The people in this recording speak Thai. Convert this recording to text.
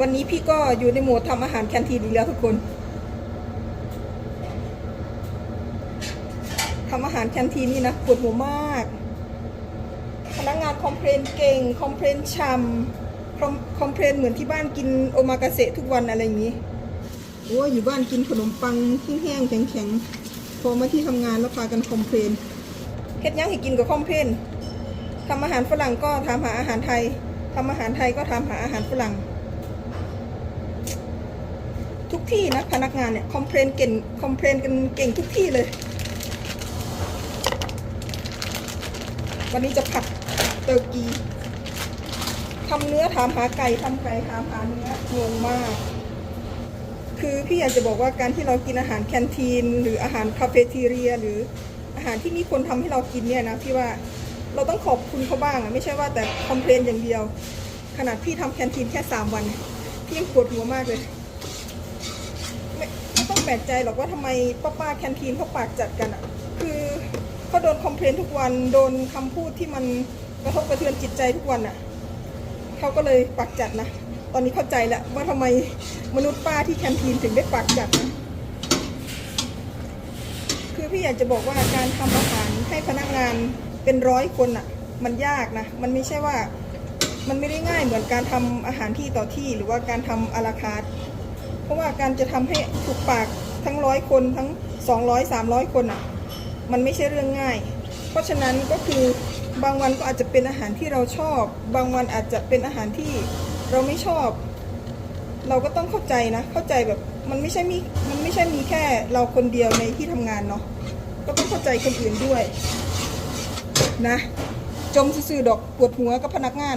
วันนี้พี่ก็อยู่ในโหมดทำอาหารแคนทีนอีกแล้วทุกคนทำอาหารแคนทีนนี่นะปวดหัวมาก พนักงานคอมเพลนเก่งคอมเพลนช่ำคอมคอมเพลนเหมือนที่บ้านกินโอมากาเสะทุกวันอะไรอย่างนี้โอ้อยู่บ้านกินขนมปังแห้งๆแข็งๆพอมาที่ทำงานแล้วพากันคอมเพลนเฮ็ดยังให้กินกับคอมเพลนทำอาหารฝรั่งก็ถามหาอาหารไทยทำอาหารไทยก็ถามหาอาหารฝรั่ง ทุกที่นะพนักงานเนี่ยคอมเพลนเก่งคอมเพลนกันเก่งทุกที่เลย วันนี้จะผัดเตอร์กีทำเนื้อถามหาไก่ทำไก่ถามหาเนื้องงมาก คือพี่อยากจะบอกว่าการที่เรากินอาหารแคนทีน หรืออาหารคาเฟ่ทีเรีย หรืออาหารที่มีคนทำให้เรากินเนี่ยนะพี่ว่าเราต้องขอบคุณเขาบ้างอะไม่ใช่ว่าแต่คอมเพลนอย่างเดียว ขนาดพี่ทำแคนทีนแค่สามวันพี่ยังปวดหัวมากเลย แปลกใจหรอกว่าทำไมป้าป้าๆแคนทีนเขาปากจัดกันอะคือเขาโดนคอมเพลนทุกวันโดนคำพูดที่มันกระทบกระเทือนจิตใจทุกวันอะเขาก็เลยปากจัดนะตอนนี้เข้าใจแล้วว่าทำไมมนุษย์ป้าที่แคนทีนถึงได้ปากจัดนะคือพี่อยากจะบอกว่าการทำอาหารให้พนักงานเป็นร้อยคนอะ มันยากนะมันไม่ใช่ว่ามันไม่ได้ง่ายเหมือนการทำอาหารที่ต่อที่หรือว่าการทำอาราคาร์ท เพราะว่าการจะทำให้ถูกปากทั้งร้อยคนทั้ง 200 300 คนอะมันไม่ใช่เรื่องง่าย เพราะฉะนั้นก็คือบางวันก็อาจจะเป็นอาหารที่เราชอบ บางวันอาจจะเป็นอาหารที่เราไม่ชอบ เราก็ต้องเข้าใจนะ เข้าใจแบบมันไม่ใช่มีมันไม่ใช่มีแค่เราคนเดียวในที่ทำงานเนาะก็ต้องเข้าใจคนอื่นด้วยนะ จมซื่อดอกปวดหัวกับพนักงาน